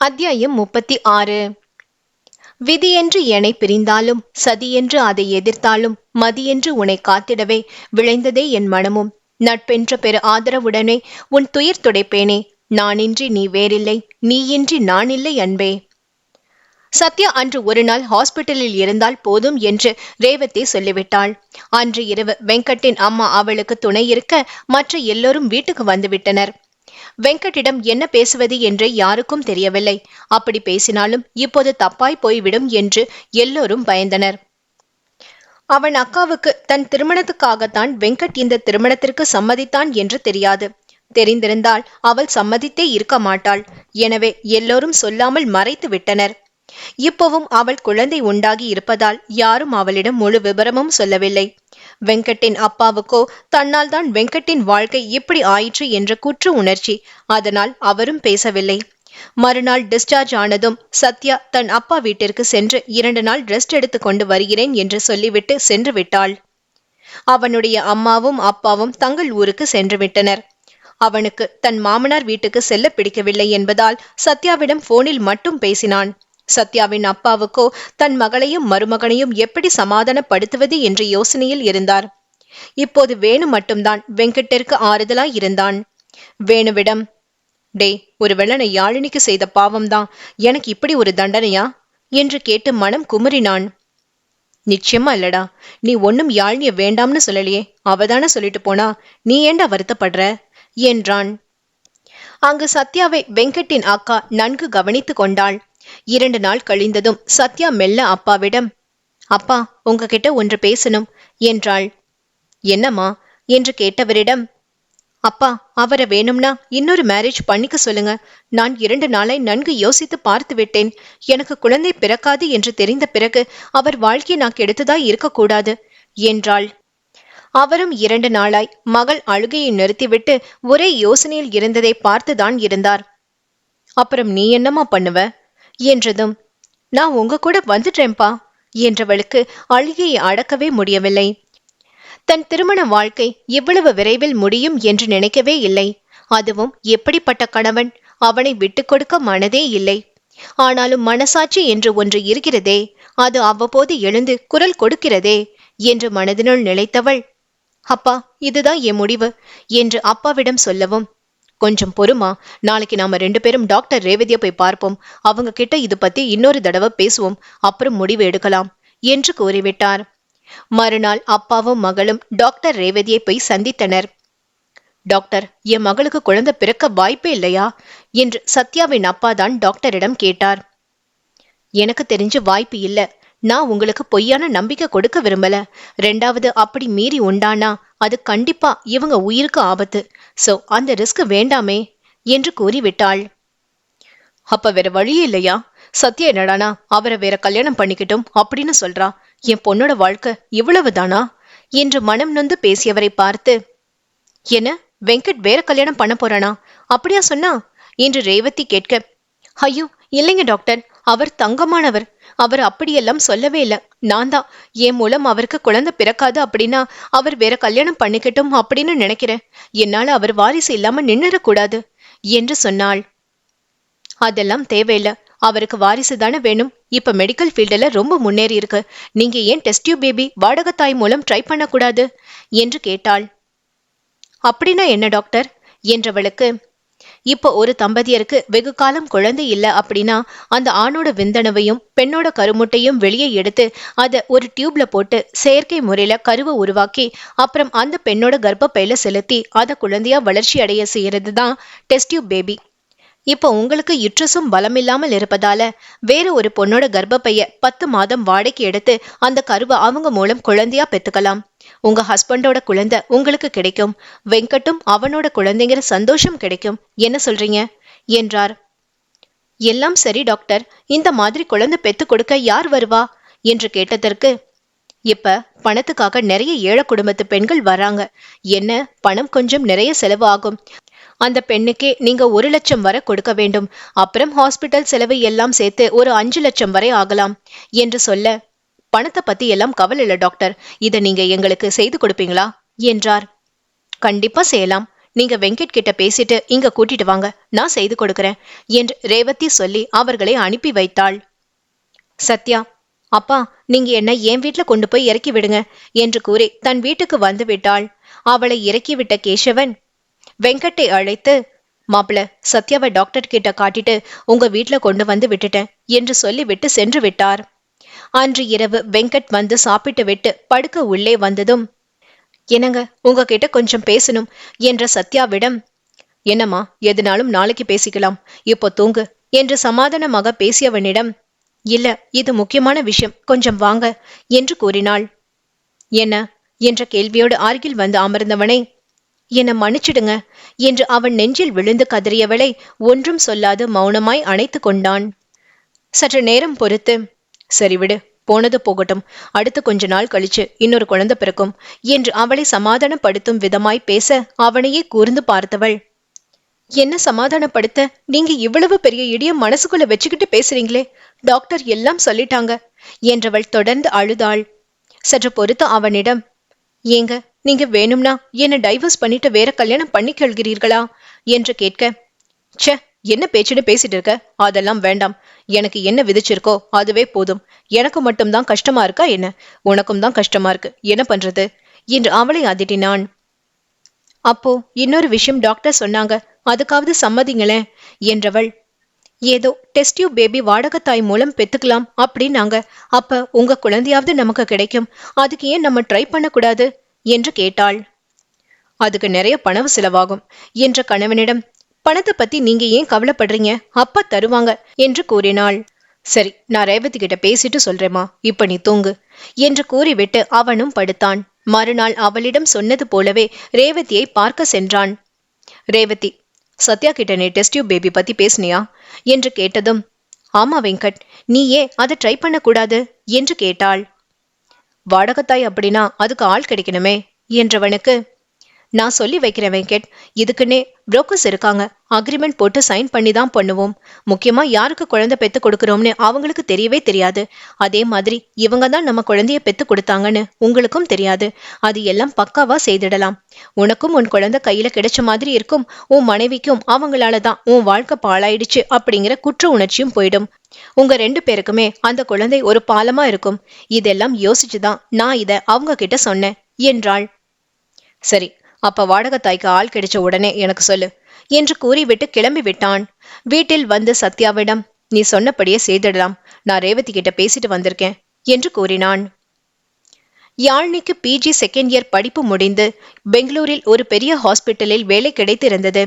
அத்தியாயம் முப்பத்தி ஆறு. விதி என்று என்னை பிரிந்தாலும் சதி என்று அதை எதிர்த்தாலும் மதியென்று உன்னை காத்திடவே விளைந்ததே என் மனமும். நட்பென்ற பெரு ஆதரவுடனே உன் துயர் துடைப்பேனே. நானின்றி நீ வேறில்லை நீயின்றி நானில்லை அன்பே. சத்யா அன்று ஒரு நாள் ஹாஸ்பிட்டலில் இருந்தால் போதும் என்று ரேவதி சொல்லிவிட்டாள். அன்று இரவு வெங்கட்டின் அம்மா அவளுக்கு துணை இருக்க மற்ற எல்லோரும் வீட்டுக்கு வந்துவிட்டனர். வெங்கட்டிடம் என்ன பேசுவது என்று யாருக்கும் தெரியவில்லை. அப்படி பேசினாலும் இப்போது தப்பாய் போய்விடும் என்று எல்லோரும் பயந்தனர். அவன் அக்காவுக்கு தன் திருமணத்துக்காகத்தான் வெங்கட் இந்த திருமணத்திற்கு சம்மதித்தான் என்று தெரியாது. தெரிந்திருந்தால் அவள் சம்மதித்தே இருக்க மாட்டாள். எனவே எல்லோரும் சொல்லாமல் மறைத்து விட்டனர். இப்பவும் அவள் குழந்தை உண்டாகி இருப்பதால் யாரும் அவளிடம் முழு விபரமும் சொல்லவில்லை. வெங்கட்டின் அப்பாவுக்கோ தன்னால் தான் வெங்கட்டின் வாழ்க்கை இப்படி ஆயிற்று என்ற குற்ற உணர்ச்சி. அதனால் அவரும் பேசவில்லை. மறுநாள் டிஸ்சார்ஜ் ஆனதும் சத்யா தன் அப்பா வீட்டிற்கு சென்று இரண்டு நாள் ரெஸ்ட் எடுத்து கொண்டு வருகிறேன் என்று சொல்லிவிட்டு சென்று விட்டாள். அவனுடைய அம்மாவும் அப்பாவும் தங்கள் ஊருக்கு சென்று விட்டனர். அவனுக்கு தன் மாமனார் வீட்டுக்கு செல்ல பிடிக்கவில்லை என்பதால் சத்யாவிடம் போனில் மட்டும் பேசினான். சத்யாவின் அப்பாவுக்கோ தன் மகளையும் மருமகனையும் எப்படி சமாதானப்படுத்துவது என்ற யோசனையில் இருந்தார். இப்போது வேணு மட்டும்தான் வெங்கட்டிற்கு ஆறுதலாய் இருந்தான். வேணுவிடம் டே ஒருவேளை நான் யாழினிக்கு செய்த பாவம்தான். எனக்கு இப்படி ஒரு தண்டனையா? என்று கேட்டு மனம் குமுறினான். நிச்சயமா இல்லடா. நீ ஒன்னும் யாழினிய வேண்டாம்னு சொல்லலையே. அவதான சொல்லிட்டு போனா. நீ ஏண்டா வருத்தப்படுற? என்றான். அங்கு சத்யாவை வெங்கட்டின் அக்கா நன்கு கவனித்துக் கொண்டாள். இரண்டு நாள் கழிந்ததும் சத்யா மெல்ல அப்பாவிடம் அப்பா உங்ககிட்ட ஒன்று பேசணும் என்றாள். என்னம்மா? என்று கேட்டவரிடம் அப்பா அவரை வேணும்னா இன்னொரு மேரேஜ் பண்ணிக்க சொல்லுங்க. நான் இரண்டு நாளாய் நன்கு யோசித்து பார்த்து விட்டேன். எனக்கு குழந்தை பிறக்காது என்று தெரிந்த பிறகு அவர் வாழ்க்கையை நான் கெடுத்ததாய் இருக்கக்கூடாது என்றாள். அவரும் இரண்டு நாளாய் மகள் அழுகையை நிறுத்திவிட்டு ஒரே யோசனையில் இருந்ததை பார்த்துதான் இருந்தார். அப்புறம் நீ என்னம்மா பண்ணுவ? என்றதும் நான் உங்க கூட வந்துட்டேன்பா என்றவளுக்கு அழுகையை அடக்கவே முடியவில்லை. தன் திருமண வாழ்க்கை இவ்வளவு விரைவில் முடியும் என்று நினைக்கவே இல்லை. அதுவும் எப்படிப்பட்ட கணவன் அவனை விட்டுக்கொடுக்க மனதே இல்லை. ஆனாலும் மனசாட்சி என்று ஒன்று இருக்கிறதே அது அவ்வப்போது எழுந்து குரல் கொடுக்கிறதே என்று மனதினுள் நினைத்தவள் அப்பா இதுதான் என் முடிவு என்று அப்பாவிடம் சொல்லவும் கொஞ்சம் பொறுமா நாளைக்கு நாம ரெண்டு பேரும் டாக்டர் ரேவதியை போய் பார்ப்போம். அவங்க கிட்ட இது பத்தி இன்னொரு தடவை பேசுவோம். அப்புறம் முடிவு எடுக்கலாம் என்று கூறிவிட்டார். மறுநாள் அப்பாவும் மகளும் டாக்டர் ரேவதியை போய் சந்தித்தனர். டாக்டர் என் மகளுக்கு குழந்தை பிறக்க வாய்ப்பே இல்லையா? என்று சத்யாவின் அப்பா தான் டாக்டரிடம் கேட்டார். எனக்கு தெரிஞ்சு வாய்ப்பு இல்லை. நான் உங்களுக்கு பொய்யான நம்பிக்கை கொடுக்க விரும்பல. ரெண்டாவது அப்படி மீறி உண்டானா? அது கண்டிப்பா இவங்க உயிருக்கு ஆபத்து. சோ அந்த ரிஸ்க் வேண்டாமே என்று கூறிவிட்டாள். அப்ப வேற வழியே இல்லையா? சத்யா என்னடானா அவரை வேற கல்யாணம் பண்ணிக்கிட்டும் அப்படின்னு சொல்றா. என் பொண்ணோட வாழ்க்கை இவ்வளவுதானா? என்று மனம் நொந்து பேசியவரை பார்த்து என்ன வெங்கட் வேற கல்யாணம் பண்ண போறானா? அப்படியா சொன்னா? என்று ரேவதி கேட்க ஐயோ இல்லைங்க டாக்டர். அவர் தங்கமானவர். அவர் அப்படியெல்லாம் சொல்லவே இல்லை. நான் தான். என் மூலம் அவருக்கு குழந்தை பிறக்காது அப்படின்னா அவர் வேற கல்யாணம் பண்ணிக்கட்டும் அப்படின்னு நினைக்கிறேன். என்னால அவர் வாரிசு இல்லாம நின்னுடக்கூடாது என்று சொன்னாள். அதெல்லாம் தேவையில்லை. அவருக்கு வாரிசு தானே வேணும். இப்ப மெடிக்கல் ஃபீல்டில் ரொம்ப முன்னேறி இருக்கு. நீங்க ஏன் டெஸ்டியூ பேபி வாடகத்தாய் மூலம் ட்ரை பண்ணக்கூடாது? என்று கேட்டாள். அப்படின்னா என்ன டாக்டர் என்றவளுக்கு இப்போ ஒரு தம்பதியருக்கு வெகு காலம் குழந்தை இல்ல அப்படின்னா அந்த ஆணோட விந்தணுவையும் பெண்ணோட கருமுட்டையும் வெளியே எடுத்து அதை ஒரு டியூப்ல போட்டு செயற்கை முறையில கருவை உருவாக்கி அப்புறம் அந்த பெண்ணோட கர்ப்பப்பையில செலுத்தி அதை குழந்தையா வளர்ச்சி அடைய செய்யறது தான் டெஸ்டியூப் பேபி. இப்போ உங்களுக்கு யுட்ரஸும் பலமில்லாமல் இருப்பதால வேற ஒரு பொண்ணோட கர்ப்பப்பைய பத்து மாதம் வாடகைக்கு எடுத்து அந்த கருவை அவங்க மூலம் குழந்தையா பெத்துக்கலாம். உங்க ஹஸ்பண்டோட குழந்தை உங்களுக்கு கிடைக்கும். வெங்கட்டும் அவனோட குழந்தைங்கிற சந்தோஷம் கிடைக்கும். என்ன சொல்றீங்க? என்றார். எல்லாம் சரி டாக்டர். இந்த மாதிரி குழந்தை பெத்து கொடுக்க யார் வருவா? என்று கேட்டதற்கு இப்ப பணத்துக்காக நிறைய ஏழை குடும்பத்து பெண்கள் வராங்க. என்ன? பணம் கொஞ்சம் நிறைய செலவு ஆகும். அந்த பெண்ணுக்கே நீங்க ஒரு லட்சம் வரை கொடுக்க வேண்டும். அப்புறம் ஹாஸ்பிட்டல் செலவு எல்லாம் சேர்த்து ஒரு அஞ்சு லட்சம் வரை ஆகலாம் என்று சொல்ல பணத்தை பத்தி எல்லாம் கவலை இல்லை டாக்டர். இதை நீங்க எங்களுக்கு செய்து கொடுப்பீங்களா? என்றார். கண்டிப்பா செய்யலாம். நீங்க வெங்கட் கிட்ட பேசிட்டு இங்க கூட்டிட்டு வாங்க. நான் செய்து கொடுக்கறேன் என்று ரேவதி சொல்லி அவர்களை அனுப்பி வைத்தாள். சத்யா அப்பா நீங்க என்ன என் வீட்ல கொண்டு போய் இறக்கி விடுங்க என்று கூறி தன் வீட்டுக்கு வந்து விட்டாள் அவளை இறக்கிவிட்ட கேசவன் வெங்கட்டை அழைத்து மாப்பிள சத்யாவை டாக்டர் கிட்ட காட்டிட்டு உங்க வீட்டுல கொண்டு வந்து விட்டுட்டேன் என்று சொல்லிவிட்டு சென்று விட்டார். அன்று இரவு வெங்கட் வந்து சாப்பிட்டு விட்டு படுக்க உள்ளே வந்ததும் என்னங்க உங்ககிட்ட கொஞ்சம் பேசணும் என்ற சத்யாவிடம் என்னம்மா எதுனாலும் நாளைக்கு பேசிக்கலாம் இப்போ தூங்கு என்று சமாதானமாக பேசியவனிடம் இல்ல இது முக்கியமான விஷயம் கொஞ்சம் வாங்க என்று கூறினாள். என்ன? என்ற கேள்வியோடு அருகில் வந்து அமர்ந்தவனை என்னை மன்னிச்சிடுங்க என்று அவன் நெஞ்சில் விழுந்து கதறியவளை ஒன்றும் சொல்லாது மௌனமாய் அணைத்து கொண்டான். சற்று நேரம் பொறுத்து சரி விடு போனது போகட்டும். அடுத்து கொஞ்ச நாள் கழிச்சு இன்னொரு குழந்தை பிறக்கும். என்று அவளை சமாதானப்படுத்தும் விதமாய் பேச அவனையே கூர்ந்து பார்த்தவள். என்ன சமாதானப்படுத்த? நீங்க இவ்வளவு பெரிய இடியம் மனசுக்குள்ள வச்சுக்கிட்டு பேசுறீங்களே. டாக்டர் எல்லாம் சொல்லிட்டாங்க என்றவள் தொடர்ந்து அழுதாள். சற்று பொறுத்து அவனிடம் ஏங்க நீங்க வேணும்னா என்ன டைவர்ஸ் பண்ணிட்டு வேற கல்யாணம் பண்ணி கொள்கிறீர்களா என்று கேட்க ச்சே என்ன பேச்சுன்னு பேசிட்டு இருக்க? அதெல்லாம் வேண்டாம். எனக்கு என்ன விதிச்சிருக்கோ அதுவே போதும். எனக்கு மட்டும்தான் கஷ்டமா இருக்கா என்ன? உனக்கும் தான் கஷ்டமா இருக்கு. என்ன பண்றது? என்று அவளை அதட்டினான். அப்போ இன்னொரு விஷயம் டாக்டர் சொன்னாங்க. அதுக்காவது சம்மதிங்களேன் என்றவள். ஏதோ டெஸ்ட் பேபி வாடகத்தாய் மூலம் பெத்துக்கலாம் அப்படின்னாங்க. அப்ப உங்க குழந்தையாவது நமக்கு கிடைக்கும். அதுக்கு ஏன் நம்ம ட்ரை பண்ணக்கூடாது? என்று கேட்டாள். அதுக்கு நிறைய பணவு செலவாகும். என்ற கணவனிடம் பணத்தை பத்தி நீங்க ஏன் கவலைப்படுறீங்க? அப்பா தருவாங்க என்று கூறினாள். சரி நான் ரேவதி கிட்ட பேசிட்டு சொல்றேமா இப்ப நீ தூங்கு என்று கூறிவிட்டு அவனும் படுத்தான். மறுநாள் அவளிடம் சொன்னது போலவே ரேவதியை பார்க்க சென்றான். ரேவதி சத்யா கிட்ட நீ டெஸ்ட் டியூப் பேபி பத்தி பேசுனியா? என்று கேட்டதும் ஆமா வெங்கட் நீ ஏன் அதை ட்ரை பண்ணக்கூடாது? என்று கேட்டாள். வாடகத்தாய் அப்படின்னா அதுக்கு ஆள் கிடைக்கணுமே என்றவனுக்கு நான் சொல்லி வைக்கிறேன் வெங்கட். இதுக்குன்னே புரோக்கர்ஸ் இருக்காங்க. அக்ரிமெண்ட் போட்டு சைன் பண்ணி தான் பண்ணுவோம். முக்கியமா யாருக்கு குழந்தை பெத்து கொடுக்குறோம்னு அவங்களுக்கு தெரியவே தெரியாது. அதே மாதிரி இவங்க தான் நம்ம குழந்தைய பெத்து கொடுத்தாங்கன்னு உங்களுக்கும் தெரியாது. அது எல்லாம் பக்காவா செய்திடலாம். உனக்கும் உன் குழந்தை கையில கிடைச்ச மாதிரி இருக்கும். உன் மனைவிக்கும் அவங்களால தான் உன் வாழ்க்கை பாழாயிடுச்சு அப்படிங்கிற குற்ற உணர்ச்சியும் போயிடும். உங்க ரெண்டு பேருக்குமே அந்த குழந்தை ஒரு பாலமா இருக்கும். இதெல்லாம் யோசிச்சுதான் நான் இத அவங்க கிட்ட சொன்னேன். என்றாள். சரி அப்ப வாடகத்தாய்க்கு ஆள் கிடைச்ச உடனே எனக்கு சொல்லு என்று கூறிவிட்டு கிளம்பி விட்டான். வீட்டில் வந்து சத்யாவிடம் நீ சொன்னபடியே செய்திடலாம். நான் ரேவதி கிட்ட பேசிட்டு வந்திருக்கேன் என்று கூறினான். யாழ்னிக்கு பிஜி செகண்ட் இயர் படிப்பு முடிந்து பெங்களூரில் ஒரு பெரிய ஹாஸ்பிட்டலில் வேலை கிடைத்திருந்தது.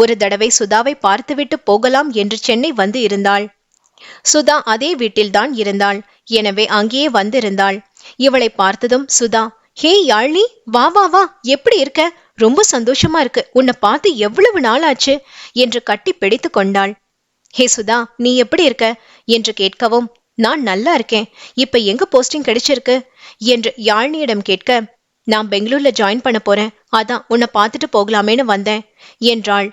ஒரு தடவை சுதாவை பார்த்துவிட்டு போகலாம் என்று சென்னை வந்து இருந்தாள். சுதா அதே வீட்டில்தான் இருந்தாள். எனவே அங்கேயே வந்திருந்தாள். இவளை பார்த்ததும் சுதா ஹே யாழ்னி வா வா வா. எப்படி இருக்க? ரொம்ப சந்தோஷமா இருக்கு. உன்னை பார்த்து எவ்வளவு நாள் ஆச்சு என்று கட்டி பிடித்து கொண்டாள். ஹே சுதா நீ எப்படி இருக்க? என்று கேட்கவும் நான் நல்லா இருக்கேன். இப்ப எங்க போஸ்டிங் கிடைச்சிருக்கு? என்று யாழ்னியிடம் கேட்க நான் பெங்களூர்ல ஜாயின் பண்ண போறேன். அதான் உன்னை பார்த்துட்டு போகலாமேன்னு வந்தேன் என்றாள்.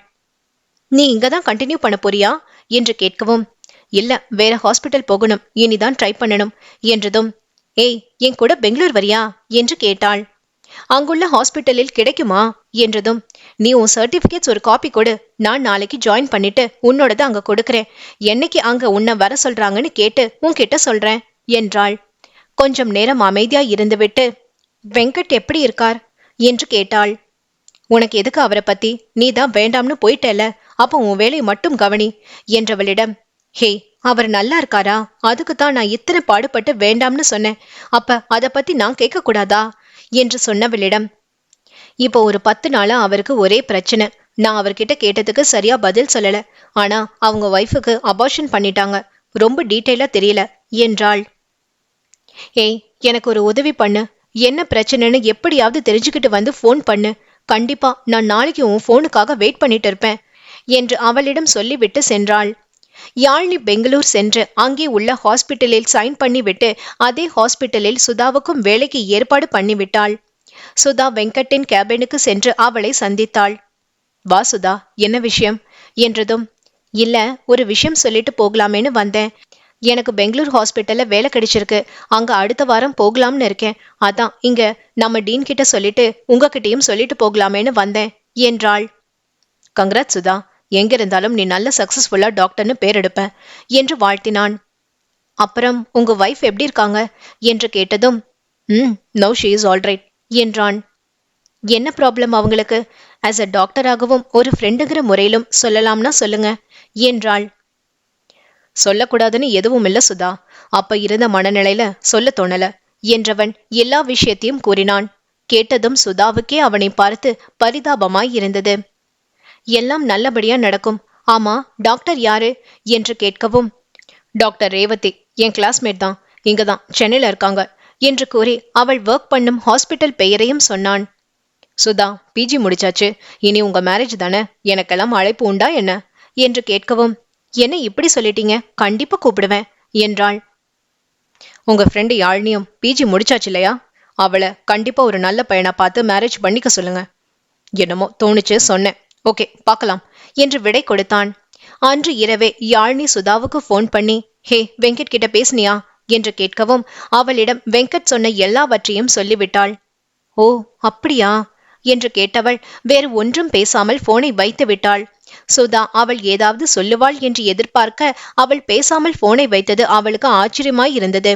நீ இங்க தான் கண்டினியூ பண்ண போறியா? என்று கேட்கவும் இல்ல வேற ஹாஸ்பிட்டல் போகணும். இனிதான் ட்ரை பண்ணணும் என்றதும் ஏய் என் கூட பெங்களூர் வரியா? என்று கேட்டாள். அங்குள்ள ஹாஸ்பிட்டலில் கிடைக்குமா? என்றதும் நீ உன் சர்டிபிகேட்ஸ் ஒரு காப்பி கொடு நான் நாளைக்கு ஜாயின் பண்ணிட்டு உன்னோடது அங்க கொடுக்கறேன். என்னைக்கு அங்க உன்னை வர சொல்றாங்கன்னு கேட்டு உன்கிட்ட சொல்றேன் என்றாள். கொஞ்சம் நேரம் அமைதியா இருந்துவிட்டு வெங்கட் எப்படி இருக்கார்? என்று கேட்டாள். உனக்கு எதுக்கு அவரை பத்தி? நீ தான் வேண்டாம்னு போயிட்டல அப்போ உன் வேலை மட்டும் கவனி என்றவளிடம் ஹே அவர் நல்லா இருக்காரா? அதுக்கு தான் நான் இத்தனை பாடுபட்டு வேண்டாம்னு சொன்னேன். அப்ப அதை பத்தி நான் கேட்க கூடாதா என்று சொன்னவளிடம் இப்போ ஒரு பத்து நாளா அவருக்கு ஒரே பிரச்சனை. நான் அவர்கிட்ட கேட்டதுக்கு சரியா பதில் சொல்லல. ஆனா அவங்க ஒய்ஃபுக்கு அபார்ஷன் பண்ணிட்டாங்க. ரொம்ப டீட்டெயிலா தெரியல என்றாள். ஏய் எனக்கு ஒரு உதவி பண்ணு. என்ன பிரச்சனைன்னு எப்படியாவது தெரிஞ்சுக்கிட்டு வந்து ஃபோன் பண்ணு. கண்டிப்பா நான் நாளைக்கு உன் ஃபோனுக்காக வெயிட் பண்ணிட்டு இருப்பேன் என்று அவளிடம் சொல்லிவிட்டு சென்றாள். யாழ்னி பெங்களூர் சென்று அங்கே உள்ள ஹாஸ்பிட்டலில் சைன் பண்ணிவிட்டு அதே ஹாஸ்பிட்டலில் சுதாவுக்கும் வேலைக்கு ஏற்பாடு பண்ணிவிட்டாள். சுதா வெங்கட்டின் கேபினுக்கு சென்று அவளை சந்தித்தாள். வா சுதா என்ன விஷயம்? என்றதும் இல்ல ஒரு விஷயம் சொல்லிட்டு போகலாமேன்னு வந்தேன். எனக்கு பெங்களூர் ஹாஸ்பிட்டல்ல வேலை கிடைச்சிருக்கு. அங்க அடுத்த வாரம் போகலாம்னு இருக்கேன். அதான் இங்க நம்ம டீன் கிட்ட சொல்லிட்டு உங்ககிட்டயும் சொல்லிட்டு போகலாமேன்னு வந்தேன் என்றாள். கங்க்ராட் சுதா. எங்கிருந்தாலும் நீ நல்ல சக்சஸ்ஃபுல்லா டாக்டர்னு பேர் எடுப்ப என்று வாழ்த்தினான். அப்புறம் உங்க வைஃப் எப்படி இருக்காங்க? என்று கேட்டதும் ம் நோ ஷீ இஸ் ஆல்ரைட் என்றான். என்ன ப்ராப்ளம் அவங்களுக்கு? ஆஸ் அ டாக்டராகவும் ஒரு ஃப்ரெண்டுங்கிற முறையிலும் சொல்லலாம்னா சொல்லுங்க என்றாள். சொல்லக்கூடாதுன்னு எதுவும் இல்லை சுதா. அப்ப இருந்த மனநிலையில சொல்ல தோணல என்றவன் எல்லா விஷயத்தையும் கூறினான். கேட்டதும் சுதாவுக்கே அவனை பார்த்து பரிதாபமாய் இருந்தது. எல்லாம் நல்லபடியா நடக்கும். ஆமா டாக்டர் யாரு? என்று கேட்கவும் டாக்டர் ரேவதி என் கிளாஸ்மேட் தான் இங்கதான் சென்னையில இருக்காங்க என்று கூறி அவள் ஒர்க் பண்ணும் ஹாஸ்பிட்டல் பெயரையும் சொன்னான். சுதா பிஜி முடிச்சாச்சு இனி உங்க மேரேஜ் தானே எனக்கெல்லாம் அழைப்பு உண்டா என்ன? என்று கேட்கவும் என்ன இப்படி சொல்லிட்டீங்க? கண்டிப்பா கூப்பிடுவேன் என்றாள். உங்க ஃப்ரெண்டு யாழ்னியும் பிஜி முடிச்சாச்சு இல்லையா? அவளை கண்டிப்பா ஒரு நல்ல பையனை பார்த்து மேரேஜ் பண்ணிக்க சொல்லுங்க. என்னமோ தோணுச்சு சொன்னேன். ஓகே பார்க்கலாம். என்று விடை கொடுத்தான். அன்று இரவே யாழ்னி சுதாவுக்கு ஃபோன் பண்ணி ஹே வெங்கட் கிட்ட பேசுனியா? என்று கேட்கவும் அவளிடம் வெங்கட் சொன்ன எல்லாவற்றையும் சொல்லிவிட்டாள். ஓ அப்படியா? என்று கேட்டவள் வேறு ஒன்றும் பேசாமல் போனை வைத்து விட்டாள். சுதா அவள் ஏதாவது சொல்லுவாள் என்று எதிர்பார்க்க அவள் பேசாமல் போனை வைத்தது அவளுக்கு ஆச்சரியமாய் இருந்தது.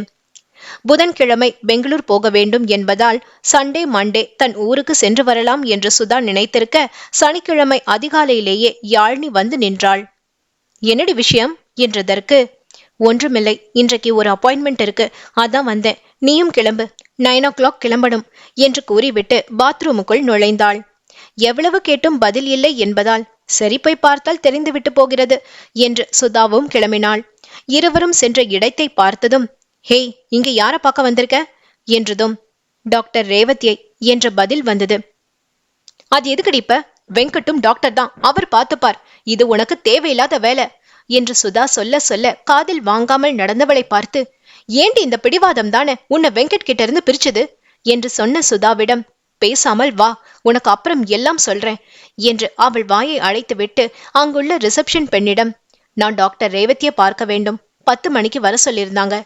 புதன்கிழமை பெங்களூர் போக வேண்டும் என்பதால் சண்டே மண்டே தன் ஊருக்கு சென்று வரலாம் என்று சுதா நினைத்திருக்க சனிக்கிழமை அதிகாலையிலேயே யாழ்னி வந்து நின்றாள். என்னடி விஷயம்? என்றதற்கு ஒன்றுமில்லை இன்றைக்கு ஒரு அப்பாயின்மெண்ட் இருக்கு. அதான் வந்தேன். நீயும் கிளம்பு. நைன் ஓ கிளாக் கிளம்பணும் என்று கூறிவிட்டு பாத்ரூமுக்குள் நுழைந்தாள். எவ்வளவு கேட்டும் பதில் இல்லை என்பதால் சரி போய் பார்த்தால் தெரிந்துவிட்டு போகிறது என்று சுதாவும் கிளம்பினாள். இருவரும் சென்ற இடத்தை பார்த்ததும் ஹேய் இங்க யார பார்க்க வந்திருக்க? என்றதும் டாக்டர் ரேவதியை என்ற பதில் வந்தது. அது எதுக்கடி இப்ப? வெங்கட்டும் டாக்டர் தான். அவர் பார்த்துப்பார். இது உனக்கு தேவையில்லாத வேலை. என்று சுதா சொல்ல சொல்ல காதில் வாங்காமல் நடந்தவளை பார்த்து ஏண்டி இந்த பிடிவாதம் தானே? உன்னை வெங்கட் கிட்ட இருந்து பிரிச்சது? என்று சொன்ன சுதாவிடம் பேசாமல் வா உனக்கு அப்புறம் எல்லாம் சொல்றேன் என்று அவள் வாயை அழைத்துவிட்டு அங்குள்ள ரிசப்ஷன் பெண்ணிடம் நான் டாக்டர் ரேவதியை பார்க்க வேண்டும். பத்து மணிக்கு வர சொல்லியிருந்தாங்க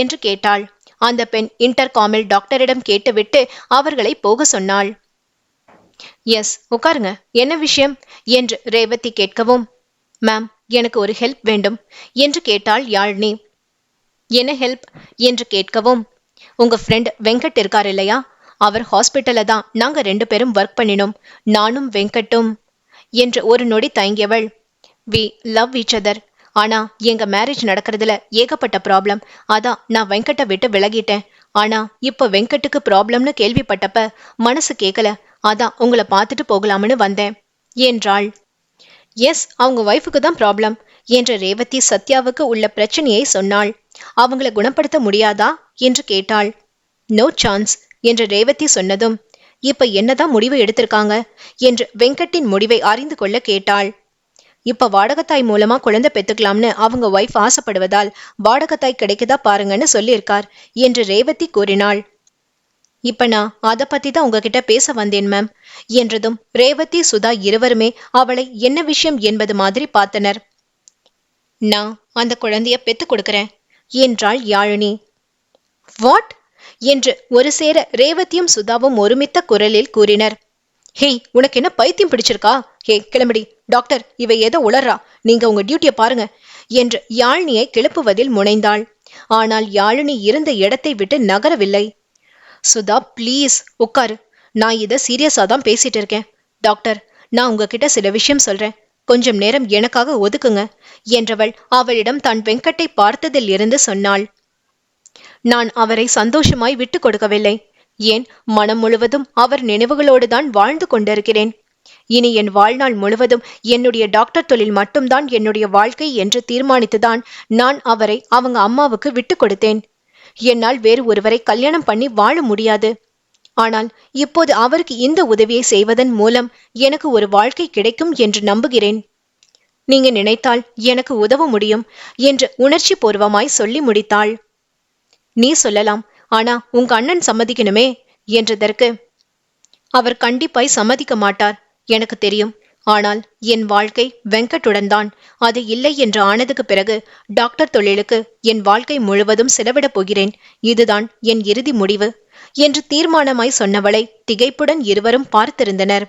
என்று கேட்டாள். அந்த பெண் இன்டர்காமில் டாக்டரிடம் கேட்டுவிட்டு அவர்களை போக சொன்னாள். எஸ் உட்காருங்க. என்ன விஷயம்? என்று ரேவதி கேட்கவும் மேம் எனக்கு ஒரு ஹெல்ப் வேண்டும் என்று கேட்டாள் யாழ்னி. என்ன ஹெல்ப்? என்று கேட்கவும் உங்க ஃப்ரெண்ட் வெங்கட் இருக்கார் இல்லையா? அவர் ஹாஸ்பிட்டல்ல தான் நாங்க ரெண்டு பேரும் ஒர்க் பண்ணினோம். நானும் வெங்கட்டும் என்று ஒரு நொடி தயங்கியவள். வி லவ் ஈச் அதர் ஆனா எங்க மேரேஜ் நடக்கிறதுல ஏகப்பட்ட ப்ராப்ளம் அதான் நான் வெங்கட்டை விட்டு விலகிட்டேன். ஆனா இப்ப வெங்கட்டுக்கு ப்ராப்ளம்னு கேள்விப்பட்டப்ப மனசு கேட்கல அதான் உங்களை பார்த்துட்டு போகலாம்னு வந்தேன். என்றாள். எஸ் அவங்க ஒய்ஃபுக்கு தான் ப்ராப்ளம் என்ற ரேவதி சத்யாவுக்கு உள்ள பிரச்சனையை சொன்னாள். அவங்கள குணப்படுத்த முடியாதா? என்று கேட்டாள். நோ சான்ஸ் என்று ரேவதி சொன்னதும் இப்ப என்னதான் முடிவு எடுத்திருக்காங்க? என்று வெங்கட்டின் முடிவை அறிந்து கொள்ள கேட்டாள். இப்ப வாடகத்தாய் மூலமா குழந்தை பெத்துக்கலாம்னு அவங்க ஒய்ஃப் ஆசைப்படுவதால் வாடகத்தாய் கிடைக்குதா பாருங்கன்னு சொல்லியிருக்கார் என்று ரேவதி கூறினாள். இப்ப நான் அதை பத்தி தான் உங்ககிட்ட பேச வந்தேன் மேம் என்றதும் ரேவதி சுதா இருவருமே அவளை என்ன விஷயம் என்பது மாதிரி பார்த்தனர். நான் அந்த குழந்தைய பெத்து கொடுக்கிறேன் என்றாள் யாழினி. வாட் என்று ஒரு சேர ரேவதியும் சுதாவும் ஒருமித்த குரலில் கூறினர். ஹேய் உனக்கு என்ன பைத்தியம் பிடிச்சிருக்கா? ஹே கிளம்படி. டாக்டர் இவை ஏதோ உளறா. நீங்க உங்க டியூட்டியை பாருங்க என்று யாழினியை கிளப்புவதில் முனைந்தாள். ஆனால் யாழினி இருந்த இடத்தை விட்டு நகரவில்லை. சுதா ப்ளீஸ் உட்காரு. நான் இதை சீரியஸா தான் பேசிட்டு இருக்கேன். டாக்டர் நான் உங்ககிட்ட சில விஷயம் சொல்றேன். கொஞ்சம் நேரம் எனக்காக ஒதுக்குங்க என்றவள் அவளிடம் தான் வெங்கட்டை பார்த்ததில் இருந்து சொன்னாள். நான் அவரை சந்தோஷமாய் விட்டு கொடுக்கவில்லை. ஏன் மனம் முழுவதும் அவர் நினைவுகளோடு தான் வாழ்ந்து கொண்டிருக்கிறேன். இனி என் வாழ்நாள் முழுவதும் என்னுடைய டாக்டர் தொழில் மட்டும்தான் என்னுடைய வாழ்க்கை என்று தீர்மானித்துதான் நான் அவரை அவங்க அம்மாவுக்கு விட்டு கொடுத்தேன். என்னால் வேறு ஒருவரை கல்யாணம் பண்ணி வாழ முடியாது. ஆனால் இப்போது அவருக்கு இந்த உதவியை செய்வதன் மூலம் எனக்கு ஒரு வாழ்க்கை கிடைக்கும் என்று நம்புகிறேன். நீங்க நினைத்தால் எனக்கு உதவ முடியும் என்று உணர்ச்சி பூர்வமாய் சொல்லி முடித்தாள். நீ சொல்லலாம் ஆனா உங்க அண்ணன் சம்மதிக்கணுமே? என்றதற்கு அவர் கண்டிப்பாய் சம்மதிக்க மாட்டார் எனக்கு தெரியும். ஆனால் என் வாழ்க்கை வெங்கட்டுடன் தான். அது இல்லை என்று ஆனதுக்கு பிறகு டாக்டர் தொழிலுக்கு என் வாழ்க்கை முழுவதும் செலவிடப் போகிறேன். இதுதான் என் இறுதி முடிவு என்று தீர்மானமாய் சொன்னவளை திகைப்புடன் இருவரும் பார்த்திருந்தனர்.